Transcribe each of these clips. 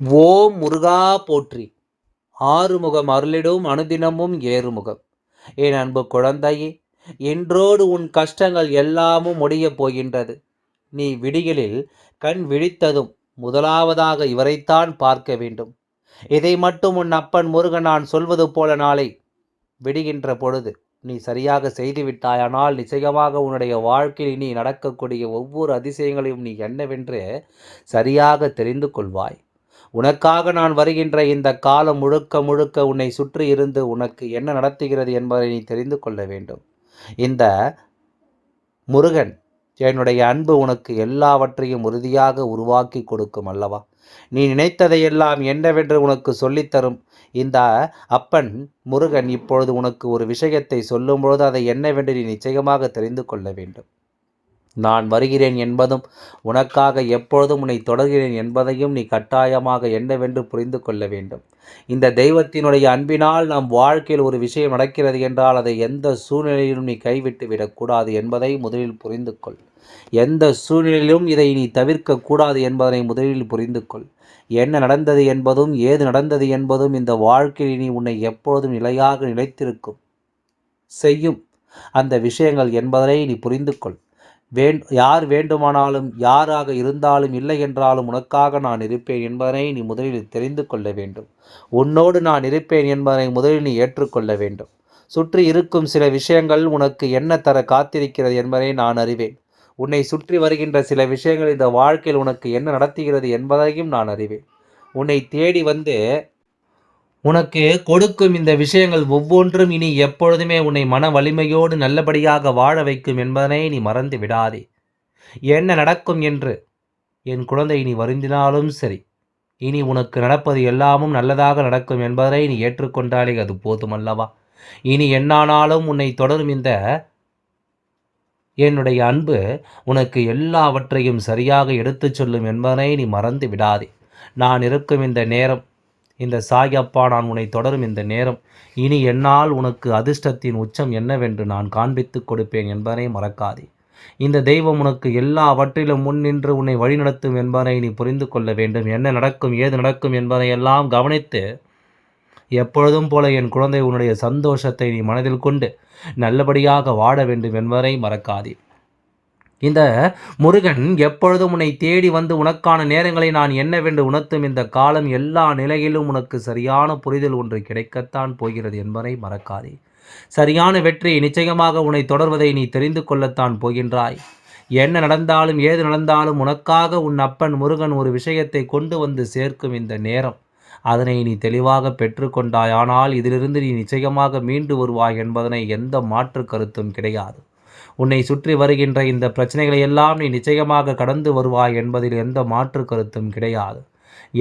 ஓம் முருகா போற்றி. ஆறுமுகம் அருளிடும் அனுதினமும் ஏறுமுகம். என் அன்பு குழந்தையே என்றோடு உன் கஷ்டங்கள் எல்லாமும் முடியப் போகின்றது. நீ விடியலில் கண் விழித்ததும் முதலாவதாக இவரைத்தான் பார்க்க வேண்டும். இதை மட்டும் உன் அப்பன் முருகன் நான் சொல்வது போல நாளை விடுகின்ற பொழுது நீ சரியாக செய்துவிட்டாயானால் நிச்சயமாக உன்னுடைய வாழ்க்கையில் நீ நடக்கக்கூடிய ஒவ்வொரு அதிசயங்களையும் நீ என்னவென்று சரியாக தெரிந்து கொள்வாய். உனக்காக நான் வருகின்ற இந்த காலம் முழுக்க முழுக்க உன்னை சுற்றி இருந்து உனக்கு என்ன நடத்துகிறது என்பதை நீ தெரிந்து கொள்ள வேண்டும். இந்த முருகன் என்னுடைய அன்பு உனக்கு எல்லாவற்றையும் உறுதியாக உருவாக்கி கொடுக்கும் அல்லவா? நீ நினைத்ததையெல்லாம் என்னவென்று உனக்கு சொல்லித்தரும் இந்த அப்பன் முருகன் இப்பொழுது உனக்கு ஒரு விஷயத்தை சொல்லும்பொழுது அதை என்னவென்று நீ நிச்சயமாக தெரிந்து கொள்ள வேண்டும். நான் வருகிறேன் என்பதும் உனக்காக எப்பொழுதும் உன்னை தொடர்கிறேன் என்பதையும் நீ கட்டாயமாக என்னவென்று புரிந்து கொள்ள வேண்டும். இந்த தெய்வத்தினுடைய அன்பினால் நம் வாழ்க்கையில் ஒரு விஷயம் நடக்கிறது என்றால் அதை எந்த சூழ்நிலையிலும் நீ கைவிட்டு விடக்கூடாது என்பதை முதலில் புரிந்து கொள். எந்த சூழ்நிலையிலும் இதை நீ தவிர்க்கக்கூடாது என்பதனை முதலில் புரிந்து கொள். என்ன நடந்தது என்பதும் ஏது நடந்தது என்பதும் இந்த வாழ்க்கையில் நீ உன்னை எப்பொழுதும் நிலையாக நிலைத்திருக்கும். செய்யும் அந்த விஷயங்கள் என்பதனை நீ புரிந்து கொள். வேண் யார் வேண்டுமானாலும் யாராக இருந்தாலும் இல்லை என்றாலும் உனக்காக நான் இருப்பேன் என்பதனை நீ முதலில் தெரிந்து கொள்ள வேண்டும். உன்னோடு நான் இருப்பேன் என்பதனை முதலில் நீ ஏற்றுக்கொள்ள வேண்டும். சுற்றி இருக்கும் சில விஷயங்கள் உனக்கு என்ன தர காத்திருக்கிறது என்பதை நான் அறிவேன். உன்னை சுற்றி வருகின்ற சில விஷயங்கள் இந்த வாழ்க்கையில் உனக்கு என்ன நடத்துகிறது என்பதையும் நான் அறிவேன். உன்னை தேடி வந்து உனக்கு கொடுக்கும் இந்த விஷயங்கள் ஒவ்வொன்றும் இனி எப்பொழுதுமே உன்னை மன வலிமையோடு நல்லபடியாக வாழ வைக்கும் என்பதனை நீ மறந்து விடாதே. என்ன நடக்கும் என்று? என் குழந்தை நீ வருந்தினாலும் சரி. இனி உனக்கு நடப்பது எல்லாமும் நல்லதாக நடக்கும் என்பதை நீ ஏற்றுக்கொண்டாலே அது போதுமல்லவா? இனி என்னானாலும் உன்னை தொடரும் இந்த என்னுடைய அன்பு உனக்கு எல்லாவற்றையும் சரியாக எடுத்துச் சொல்லும் என்பதனை நீ மறந்து விடாதே. நான் இருக்கும் இந்த நேரம் இந்த சாயப்பா நான் உன்னை தொடரும் இந்த நேரம். இனி என்னால் உனக்கு அதிர்ஷ்டத்தின் உச்சம் என்னவென்று நான் காண்பித்து கொடுப்பேன் என்பதனை மறக்காதே. இந்த தெய்வம் உனக்கு எல்லாவற்றிலும் முன் நின்று உன்னை வழிநடத்தும் என்பதை நீ புரிந்து கொள்ள வேண்டும். என்ன நடக்கும் ஏது நடக்கும் என்பதை எல்லாம் கவனித்து எப்பொழுதும் போல என் குழந்தை உன்னுடைய சந்தோஷத்தை நீ மனதில் கொண்டு நல்லபடியாக வாட வேண்டும் என்பதை மறக்காதே. இந்த முருகன் எப்பொழுதும் உன்னை தேடி வந்து உனக்கான நேரங்களை நான் என்னவென்று உணர்த்தும் இந்த காலம் எல்லா நிலையிலும் உனக்கு சரியான புரிதல் ஒன்று கிடைக்கத்தான் போகிறது என்பதை மறக்காதே. சரியான வெற்றி நிச்சயமாக உன்னை தொடர்வதை நீ தெரிந்து கொள்ளத்தான் போகின்றாய். என்ன நடந்தாலும் ஏது நடந்தாலும் உனக்காக உன் அப்பன் முருகன் ஒரு விஷயத்தை கொண்டு வந்து சேர்க்கும் இந்த நேரம். அதனை நீ தெளிவாக பெற்றுக்கொண்டாய் ஆனால் இதிலிருந்து நீ நிச்சயமாக மீண்டு வருவாய் என்பதனை எந்த மாற்று கருத்தும் கிடையாது. உன்னை சுற்றி வருகின்ற இந்த பிரச்சனைகளை எல்லாம் நீ நிச்சயமாக கடந்து வருவாய் என்பதில் எந்த மாற்று கருத்தும் கிடையாது.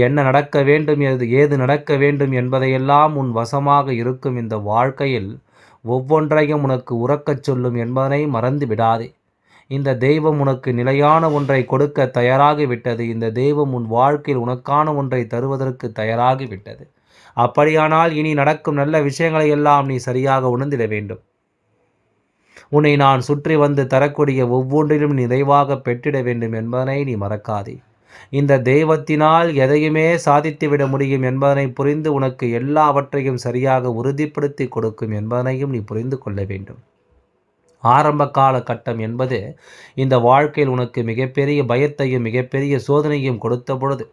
என்ன நடக்க வேண்டும் எது ஏது நடக்க வேண்டும் என்பதையெல்லாம் உன் வசமாக இருக்கும் இந்த வாழ்க்கையில் ஒவ்வொன்றையும் உனக்கு உறக்கச் சொல்லும் என்பதனை மறந்து விடாதே. இந்த தெய்வம் உனக்கு நிலையான ஒன்றை கொடுக்க தயாராகிவிட்டது. இந்த தெய்வம் உன் வாழ்க்கையில் உனக்கான ஒன்றை தருவதற்கு தயாராகிவிட்டது. அப்படியானால் இனி நடக்கும் நல்ல விஷயங்களை எல்லாம் நீ சரியாக உணர்ந்திட வேண்டும். உன்னை நான் சுற்றி வந்து தரக்கூடிய ஒவ்வொன்றிலும் நிறைவாக பெற்றிட வேண்டும் என்பதனை நீ மறக்காதே. இந்த தெய்வத்தினால் எதையுமே சாதித்துவிட முடியும் என்பதனை புரிந்து உனக்கு எல்லாவற்றையும் சரியாக உறுதிப்படுத்தி கொடுக்கும் என்பதனையும் நீ புரிந்து கொள்ள வேண்டும். ஆரம்ப கால கட்டம் என்பது இந்த வாழ்க்கையில் உனக்கு மிகப்பெரிய பயத்தையும் மிகப்பெரிய சோதனையும் கொடுத்த பொழுது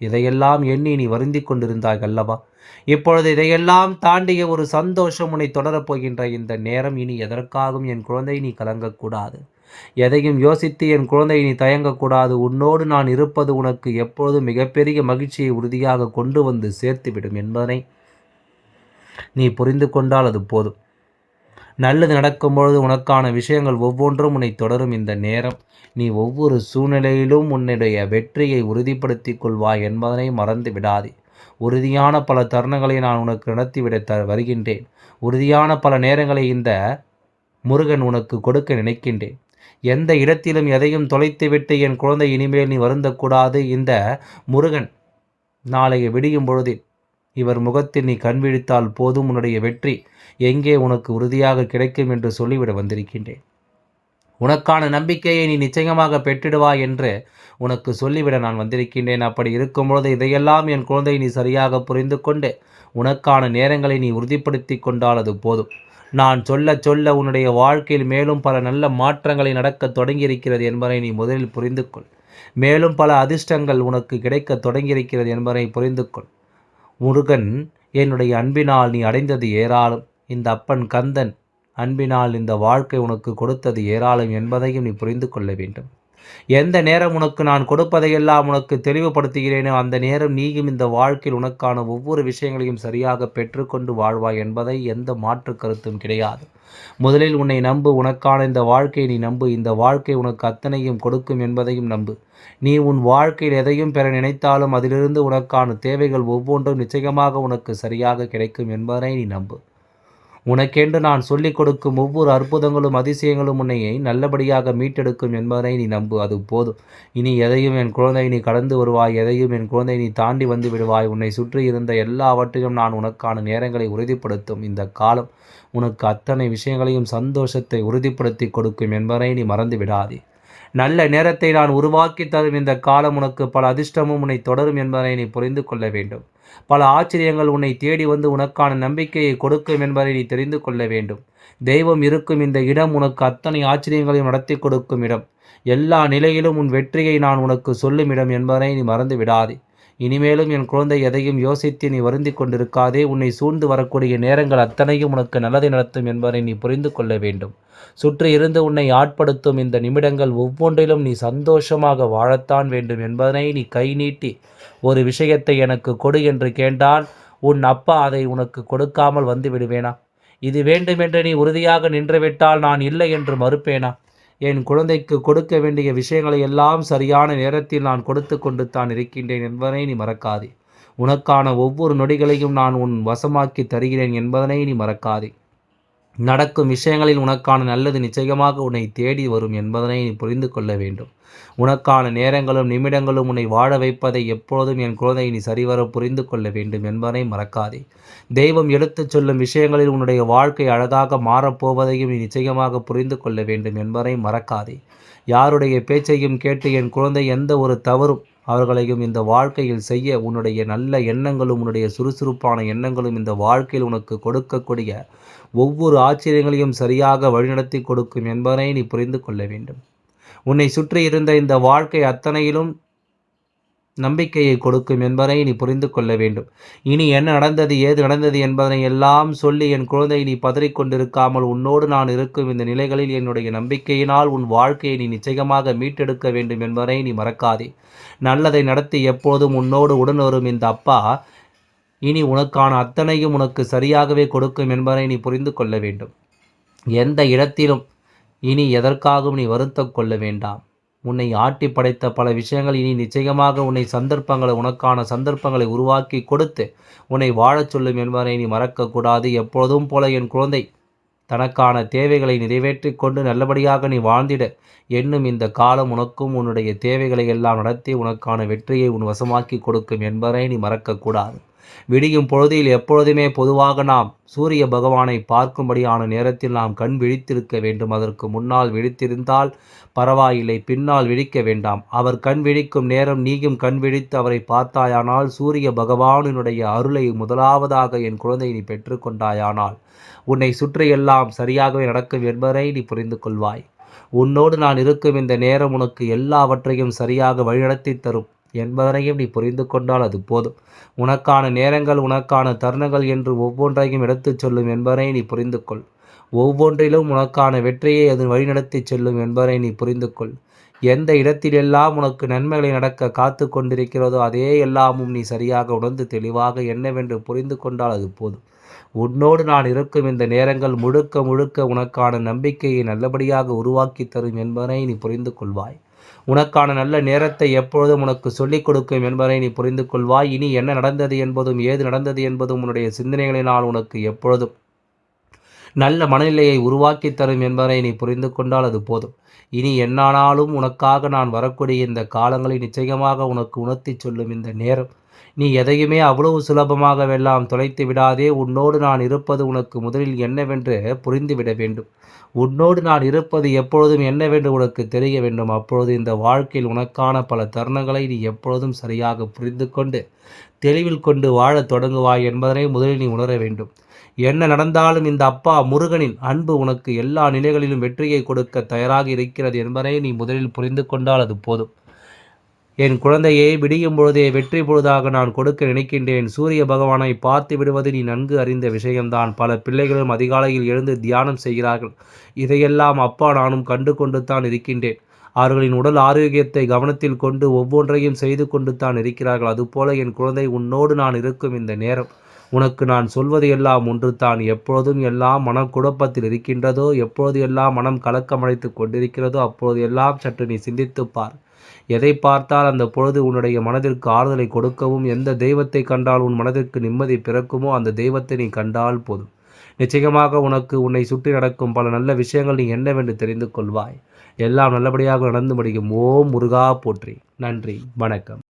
இதையெல்லாம் எண்ணி நீ வருந்தி கொண்டிருந்தாய் அல்லவா? இப்பொழுது இதையெல்லாம் தாண்டிய ஒரு சந்தோஷம் உன்னை தொடரப்போகின்ற இந்த நேரம் இனி எதற்காகவும் என் குழந்தை நீ கலங்கக்கூடாது. எதையும் யோசித்து என் குழந்தை நீ தயங்கக்கூடாது. உன்னோடு நான் இருப்பது உனக்கு எப்பொழுதும் மிகப்பெரிய மகிழ்ச்சியை உறுதியாக கொண்டு வந்து சேர்த்துவிடும் என்பதனை நீ புரிந்து கொண்டால் அது போதும். நல்லது நடக்கும் பொழுது உனக்கான விஷயங்கள் ஒவ்வொன்றும் உன்னை தொடரும் இந்த நேரம். நீ ஒவ்வொரு சூழ்நிலையிலும் உன்னுடைய வெற்றியை உறுதிப்படுத்திக் கொள்வாய் என்பதனை மறந்து விடாதே. உறுதியான பல தருணங்களை நான் உனக்கு நடத்திவிட த வருகின்றேன். உறுதியான பல நேரங்களை இந்த முருகன் உனக்கு கொடுக்க நினைக்கின்றேன். எந்த இடத்திலும் எதையும் தொலைத்துவிட்டு என் குழந்தை இனிமேல் நீ வருந்தக்கூடாது. இந்த முருகன் நாளைய விடியும் பொழுதில் இவர் முகத்தில் நீ கண் விழித்தால் போதும் உன்னுடைய வெற்றி எங்கே உனக்கு உறுதியாக கிடைக்கும் என்று சொல்லிவிட வந்திருக்கின்றேன். உனக்கான நம்பிக்கையை நீ நிச்சயமாக பெற்றிடுவாய் என்று உனக்கு சொல்லிவிட நான் வந்திருக்கின்றேன். அப்படி இருக்கும்பொழுது இதையெல்லாம் என் குழந்தை நீ சரியாக புரிந்து கொண்டு உனக்கான நேரங்களை நீ உறுதிப்படுத்தி கொண்டால் அது போதும். நான் சொல்ல சொல்ல உன்னுடைய வாழ்க்கையில் மேலும் பல நல்ல மாற்றங்களை நடக்க தொடங்கியிருக்கிறது என்பதை நீ முதலில் புரிந்து கொள். மேலும் பல அதிர்ஷ்டங்கள் உனக்கு கிடைக்க தொடங்கியிருக்கிறது என்பதை புரிந்து கொள். முருகன் என்னுடைய அன்பினால் நீ அடைந்தது ஏராளம். இந்த அப்பன் கந்தன் அன்பினால் இந்த வாழ்க்கை உனக்கு கொடுத்தது ஏராளம் என்பதையும் நீ புரிந்து கொள்ள வேண்டும். எந்த நேரம் உனக்கு நான் கொடுப்பதையெல்லாம் உனக்கு தெளிவுபடுத்துகிறேனோ அந்த நேரம் நீயும் இந்த வாழ்க்கையில் உனக்கான ஒவ்வொரு விஷயங்களையும் சரியாக பெற்றுக்கொண்டு வாழ்வாய் என்பதை எந்த மாற்று கருத்தும் கிடையாது. முதலில் உன்னை நம்பு உனக்கான இந்த வாழ்க்கையை நீ நம்பு இந்த வாழ்க்கை உனக்கு அத்தனையும் கொடுக்கும் என்பதையும் நம்பு. நீ உன் வாழ்க்கையில் எதையும் பெற நினைத்தாலும் அதிலிருந்து உனக்கான தேவைகள் ஒவ்வொன்றும் நிச்சயமாக உனக்கு சரியாக கிடைக்கும் என்பதை நீ நம்பு. உனக்கென்று நான் சொல்லிக் கொடுக்கும் ஒவ்வொரு அற்புதங்களும் அதிசயங்களும் உன்னையை நல்லபடியாக மீட்டெடுக்கும் என்பதை நீ நம்பு. அது போதும். இனி எதையும் என் குழந்தை நீ கடந்து வருவாய் எதையும் என் குழந்தை நீ தாண்டி வந்து விடுவாய். உன்னை சுற்றி இருந்த எல்லாவற்றையும் நான் உனக்கான நேரங்களை உறுதிப்படுத்தும். இந்த காலம் உனக்கு அத்தனை விஷயங்களையும் சந்தோஷத்தை உறுதிப்படுத்தி கொடுக்கும் என்பதை நீ மறந்து விடாதே. நல்ல நேரத்தை நான் உருவாக்கி தரும் இந்த காலம் உனக்கு பல அதிர்ஷ்டமும் உன்னை தொடரும் என்பதை நீ புரிந்து கொள்ள வேண்டும். பல ஆச்சரியங்கள் உன்னை தேடி வந்து உனக்கான நம்பிக்கையை கொடுக்கும் என்பதை நீ தெரிந்து கொள்ள வேண்டும். தெய்வம் இருக்கும் இந்த இடம் உனக்கு அத்தனை ஆச்சரியங்களையும் நடத்தி கொடுக்கும் இடம். எல்லா நிலையிலும் உன் வெற்றியை நான் உனக்கு சொல்லும் இடம் என்பதை நீ மறந்து விடாதே இனிமேலும் என் குழந்தை எதையும் யோசித்து நீ வருந்தி கொண்டிருக்காதே. உன்னை சூழ்ந்து வரக்கூடிய நேரங்கள் அத்தனையும் உனக்கு நல்லதை நடத்தும் என்பதை நீ புரிந்து கொள்ள வேண்டும். சுற்றி இருந்து உன்னை ஆட்படுத்தும் இந்த நிமிடங்கள் ஒவ்வொன்றிலும் நீ சந்தோஷமாக வாழத்தான் வேண்டும் என்பதனை நீ கை நீட்டி ஒரு விஷயத்தை எனக்கு கொடு என்று கேட்டால் உன் அப்பா அதை உனக்கு கொடுக்காமல் வந்து விடுவேனா? இது வேண்டுமென்று நீ உறுதியாக நின்றுவிட்டால் நான் இல்லை என்று மறுப்பேனா? என் குழந்தைக்கு கொடுக்க வேண்டிய விஷயங்களை எல்லாம் சரியான நேரத்தில் நான் கொடுத்து கொண்டு தான் இருக்கின்றேன் என்பதனை நீ மறக்காதே. உனக்கான ஒவ்வொரு நொடிகளையும் நான் உன் வசமாக்கி தருகிறேன் என்பதனை நீ மறக்காதே. நடக்கும் விஷயங்களில் உனக்கான நல்லது நிச்சயமாக உன்னை தேடி வரும் என்பதனை நீ புரிந்து கொள்ள வேண்டும். உனக்கான நேரங்களும் நிமிடங்களும் உன்னை வாழ வைப்பதை எப்பொழுதும் என் குழந்தை நீ சரிவர புரிந்து கொள்ள வேண்டும் என்பதை மறக்காதே. தெய்வம் எடுத்துச் சொல்லும் விஷயங்களில் உன்னுடைய வாழ்க்கை அழகாக மாறப்போவதையும் நீ நிச்சயமாக புரிந்து கொள்ள வேண்டும் என்பதை மறக்காதே. யாருடைய பேச்சையும் கேட்டு என் குழந்தை எந்த ஒரு தவறும் அவர்களையும் இந்த வாழ்க்கையில் செய்ய உன்னுடைய நல்ல எண்ணங்களும் உன்னுடைய சுறுசுறுப்பான எண்ணங்களும் இந்த வாழ்க்கையில் உனக்கு கொடுக்கக்கூடிய ஒவ்வொரு ஆச்சரியங்களையும் சரியாக வழிநடத்தி கொடுக்கும் என்பதை நீ புரிந்து கொள்ள வேண்டும். உன்னை சுற்றி இருந்த இந்த வாழ்க்கை அத்தனையிலும் நம்பிக்கையை கொடுக்கும் என்பதை நீ புரிந்து கொள்ள வேண்டும். இனி என்ன நடந்தது ஏது நடந்தது என்பதனை எல்லாம் சொல்லி என் குழந்தை நீ பதறிக்கொண்டிருக்காமல் உன்னோடு நான் இருக்கும் இந்த நிலைகளில் என்னுடைய நம்பிக்கையினால் உன் வாழ்க்கையை நீ நிச்சயமாக மீட்டெடுக்க வேண்டும் என்பதை நீ மறக்காதே. நல்லதை நடத்தி எப்போதும் உன்னோடு உடன் வரும் இந்த அப்பா. இனி உனக்கான அத்தனையும் உனக்கு சரியாகவே கொடுக்கும் என்பதை நீ புரிந்து கொள்ள வேண்டும். எந்த இடத்திலும் இனி எதற்காகவும் நீ வருத்தம் கொள்ள வேண்டாம். உன்னை ஆட்டி படைத்த பல விஷயங்கள் இனி நிச்சயமாக உன்னை சந்தர்ப்பங்களை உனக்கான சந்தர்ப்பங்களை உருவாக்கி கொடுத்து உன்னை வாழச் சொல்லும் என்பதை நீ மறக்கக்கூடாது. எப்பொழுதும் போல என் குழந்தை தனக்கான தேவைகளை நிறைவேற்றி கொண்டு நல்லபடியாக நீ வாழ்ந்திட. என்னும் இந்த காலம் உனக்கும் உன்னுடைய தேவைகளை எல்லாம் நடத்தி உனக்கான வெற்றியை உன் வசமாக்கி கொடுக்கும் என்பதை நீ மறக்கக்கூடாது. விடியும் பொழுதில் எப்பொழுதுமே பொதுவாக நாம் சூரிய பகவானை பார்க்கும்படியான நேரத்தில் நாம் கண் விழித்திருக்க வேண்டும். அதற்கு முன்னால் விழித்திருந்தால் பரவாயில்லை பின்னால் விழிக்க வேண்டாம். அவர் கண் விழிக்கும் நேரம் நீயும் கண் விழித்து அவரை பார்த்தாயானால் சூரிய பகவானினுடைய அருளை முதலாவதாக என் குழந்தை நீ பெற்றுக்கொண்டாயானால் உன்னை சுற்றியெல்லாம் சரியாகவே நடக்கும் என்பதை நீ புரிந்து கொள்வாய். உன்னோடு நான் இருக்கும் இந்த நேரம் உனக்கு எல்லாவற்றையும் சரியாக வழிநடத்தி தரும். என்பதனையும் நீ புரிந்து கொண்டால் அது போதும். உனக்கான நேரங்கள் உனக்கான தருணங்கள் என்று ஒவ்வொன்றையும் எடுத்துச் சொல்லும் என்பதை நீ புரிந்து கொள் ஒவ்வொன்றிலும் உனக்கான வெற்றியை அது வழிநடத்திச் செல்லும் என்பதை நீ புரிந்து கொள் எந்த இடத்திலெல்லாம் உனக்கு நன்மைகளை நடக்க காத்து கொண்டிருக்கிறதோ அதே எல்லாமும் நீ சரியாக உணர்ந்து தெளிவாக என்னவென்று புரிந்து கொண்டால் அது போதும். உன்னோடு நான் இருக்கும் இந்த நேரங்கள் முழுக்க முழுக்க உனக்கான நம்பிக்கையை நல்லபடியாக உருவாக்கி தரும் என்பதை நீ புரிந்து கொள்வாய் உனக்கான நல்ல நேரத்தை எப்பொழுதும் உனக்கு சொல்லிக் கொடுக்கும் என்பதை நீ புரிந்து கொள்வாய். இனி என்ன நடந்தது என்பதும் ஏது நடந்தது என்பதும் உன்னுடைய சிந்தனைகளினால் உனக்கு எப்பொழுதும் நல்ல மனநிலையை உருவாக்கி தரும் என்பதை நீ புரிந்து கொண்டால் அது போதும். இனி என்னானாலும் உனக்காக நான் வரக்கூடிய இந்த காலங்களை நிச்சயமாக உனக்கு உணர்த்தி சொல்லும் இந்த நேரம் நீ எதையுமே அவ்வளவு சுலபமாகவெல்லாம் தொலைத்து விடாதே. உன்னோடு நான் இருப்பது உனக்கு முதலில் என்னவென்று புரிந்துவிட வேண்டும். உன்னோடு நான் இருப்பது எப்பொழுதும் என்னவென்று உனக்கு தெரிய வேண்டும். அப்பொழுது இந்த வாழ்க்கையில் உனக்கான பல தருணங்களை நீ எப்பொழுதும் சரியாக புரிந்து கொண்டு தெளிவில் கொண்டு வாழத் தொடங்குவாய் என்பதனை முதலில் நீ உணர வேண்டும். என்ன நடந்தாலும் இந்த அப்பா முருகனின் அன்பு உனக்கு எல்லா நிலைகளிலும் வெற்றியை கொடுக்க தயாராக இருக்கிறது என்பதை நீ முதலில் புரிந்து கொண்டால் அது போதும். என் குழந்தையை விடியும் பொழுதே வெற்றி பொழுதாக நான் கொடுக்க நினைக்கின்றேன். சூரிய பகவானை பார்த்து விடுவது நீ நன்கு அறிந்த விஷயம்தான். பல பிள்ளைகளும் அதிகாலையில் எழுந்து தியானம் செய்கிறார்கள். இதையெல்லாம் அப்பா நானும் கண்டு கொண்டு தான் இருக்கின்றேன். அவர்களின் உடல் ஆரோக்கியத்தை கவனத்தில் கொண்டு ஒவ்வொன்றையும் செய்து கொண்டு தான் இருக்கிறார்கள். அதுபோல என் குழந்தை உன்னோடு நான் இருக்கும் இந்த நேரம். உனக்கு நான் சொல்வது எல்லாம் ஒன்று தான் எப்பொழுதும் எல்லாம் மனக்குழப்பத்தில் இருக்கின்றதோ எப்பொழுது எல்லாம் மனம் கலக்கமடைத்து கொண்டிருக்கிறதோ அப்பொழுது எல்லாம் சற்று நீ சிந்தித்துப்பார் பார். எதை பார்த்தால் அந்த பொழுது உன்னுடைய மனதிற்கு ஆறுதலை கொடுக்கவும் எந்த தெய்வத்தை கண்டால் உன் மனதிற்கு நிம்மதி பிறக்குமோ அந்த தெய்வத்தை நீ கண்டால் போதும். நிச்சயமாக உனக்கு உன்னை சுற்றி நடக்கும் பல நல்ல விஷயங்கள் நீ என்னவென்று தெரிந்து கொள்வாய். எல்லாம் நல்லபடியாக நடந்து முடியும். ஓம் முருகா போற்றி. நன்றி. வணக்கம்.